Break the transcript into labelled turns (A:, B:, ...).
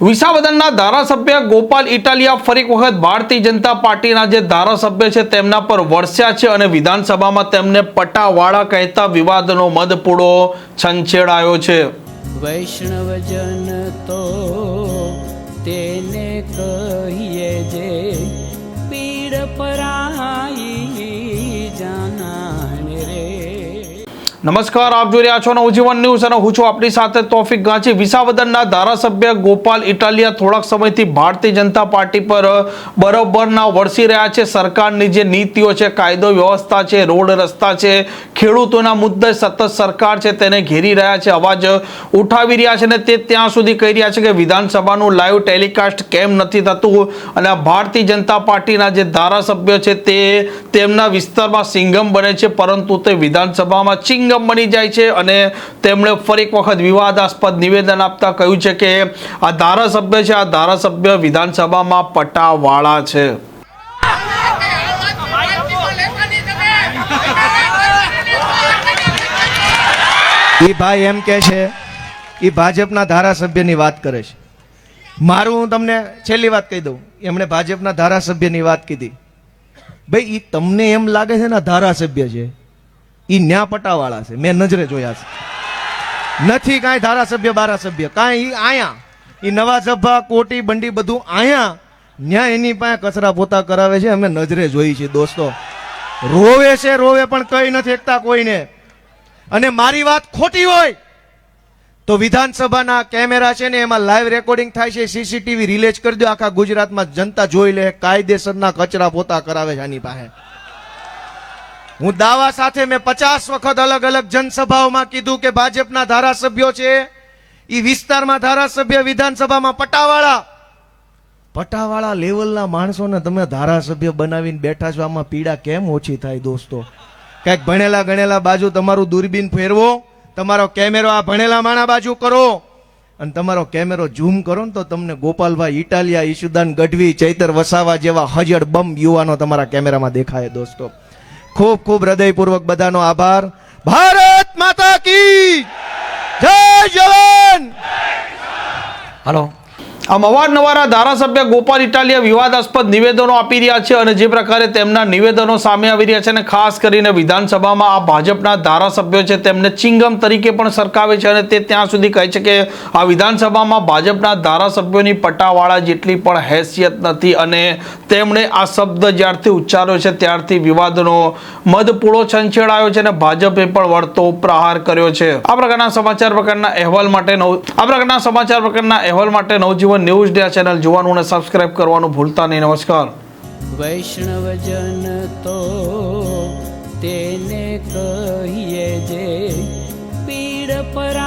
A: વિસાવદનના ધારાસભ્ય ગોપાલ ઇટાલિયા ફરી વખત ભારતીય જનતા પાર્ટીના જે ધારાસભ્ય છે તેમના પર વરસ્યા છે અને વિધાનસભામાં તેમને પટાવાળા કહેતા વિવાદનો મધપૂડો છંછેડાયો છે.
B: વૈષ્ણવજન તો તેને કહીએ જે
A: નમસ્કાર, આપ જોઈ રહ્યા છો નવજીવન ન્યૂઝ અને હું છું આપણી સાથે તોફિક ગાંચી. વિસાવદનના ધારાસભ્ય ગોપાલ ઇટાલિયા થોડાક સમયથી ભારતીય જનતા પાર્ટી પર બરોબરના વરસી રહ્યા છે. સરકારની જે નીતિઓ છે, કાયદો વ્યવસ્થા છે, રોડ રસ્તા છે, ખેડૂતોના મુદ્દે સતત સરકાર છે તેને ઘેરી રહ્યા છે, અવાજ ઉઠાવી રહ્યા છે અને તે ત્યાં સુધી કહી રહ્યા છે કે વિધાનસભાનું લાઈવ ટેલિકાસ્ટ કેમ નથી થતું અને ભારતીય જનતા પાર્ટીના જે ધારાસભ્ય છે તે તેમના વિસ્તારમાં સિંગમ બને છે, પરંતુ તે વિધાનસભામાં ચિંગમ બની જાય છે અને તેમણે ફરી એક વખત વિવાદાસ્પદ નિવેદન આપતા કહ્યું છે કે આ ધારાસભ્ય છે, આ ધારાસભ્ય વિધાનસભામાં પટાવાળા છે.
C: એ ભાઈ એમ કે છે એ ભાજપના ધારાસભ્યની વાત કરે છે. મારું હું તમને છેલ્લી વાત કહી દઉં, એમણે ભાજપના ધારાસભ્યની વાત કીધી. ભાઈ એ તમને એમ લાગે છે ને ધારાસભ્ય છે? એ ન્યા પટાવાળા છે. મેં નજરે જોયા છે. નથી કાંઈ ધારાસભ્ય, બારાસભ્ય. કાંઈ ઈ આયા. એ નવા સભા, કોટી, બંડી બધું આયા. ન્યા એની પાસે કચરા પોતા કરાવે છે. અમે નજરે જોઈ છે, દોસ્તો. રોવે છે, રોવે પણ કઈ નથી એકતા કોઈને. અને મારી વાત ખોટી હોય તો વિધાનસભાના કેમેરા છે ને એમાં લાઈવ રેકોર્ડિંગ થાય છે. સીસીટીવી રિલેજ કરી દો. આખા ગુજરાતમાં જનતા જોઈ લે. કાયદેસરના કચરા પોતા કરાવે છે આની પાસે. હું દાવા સાથે મેં પચાસ વખત અલગ અલગ જનસભાઓમાં કીધું કે ભાજપના ધારાસભ્યો છે. એ વિસ્તારમાં ધારાસભ્ય વિધાનસભામાં પટાવાળા. પટાવાળા લેવલના માણસોને તમે ધારાસભ્ય બનાવીને બેઠા છો, આમાં પીડા કેમ ઓછી થાય દોસ્તો? કંઈક ભણેલા ગણેલા બાજુ તમારું દૂરબીન ફેરવો, તમારો કેમેરો આ ભણેલા માણા બાજુ કરો. અને તમારો કેમેરો ઝૂમ કરો ને તો તમને ગોપાલભાઈ ઇટાલિયા ઈશુદાન ગઢવી, ચૈતર વસાવા જેવા હજડ બમ યુવાનો તમારા કેમેરામાં દેખાય દોસ્તો. ખૂબ ખૂબ હૃદયપૂર્વક બધાનો આભાર. ભારત માતા કી જય જવાન!
A: હલો. આમ અવારનવાર ધારાસભ્ય ગોપાલ ઇટાલિયા વિવાદાસ્પદ નિવેદનો આપી રહ્યા છે અને જે પ્રકારે તેમના નિવેદનો સામે આવી રહ્યા છે અને ખાસ કરીને વિધાનસભામાં આ ભાજપના ધારાસભ્યો છે તેમને ચિંગમ તરીકે પણ સરકાવે છે અને તે ત્યાં સુધી કહે છે કે આ વિધાનસભામાં ભાજપના ધારાસભ્યોની પટાવાળા જેટલી પણ હેસિયત નથી અને તેમણે આ શબ્દ જ્યારથી ઉચ્ચાર્યો છે ત્યારથી વિવાદનો મધપૂળો છંછેડાયો છે અને ભાજપે પણ વળતો પ્રહાર કર્યો છે. આ પ્રકારના સમાચાર પ્રકારના અહેવાલ માટે નવ આ પ્રકારના સમાચાર પ્રકારના અહેવાલ માટે નવજીવન ન્યૂઝ ડે ચેનલ જોવાનું અને સબસ્ક્રાઇબ કરવાનું ભૂલતા નહીં. નમસ્કાર.
B: વૈષ્ણવજન તો તેને કહીએ જે પીડ પરા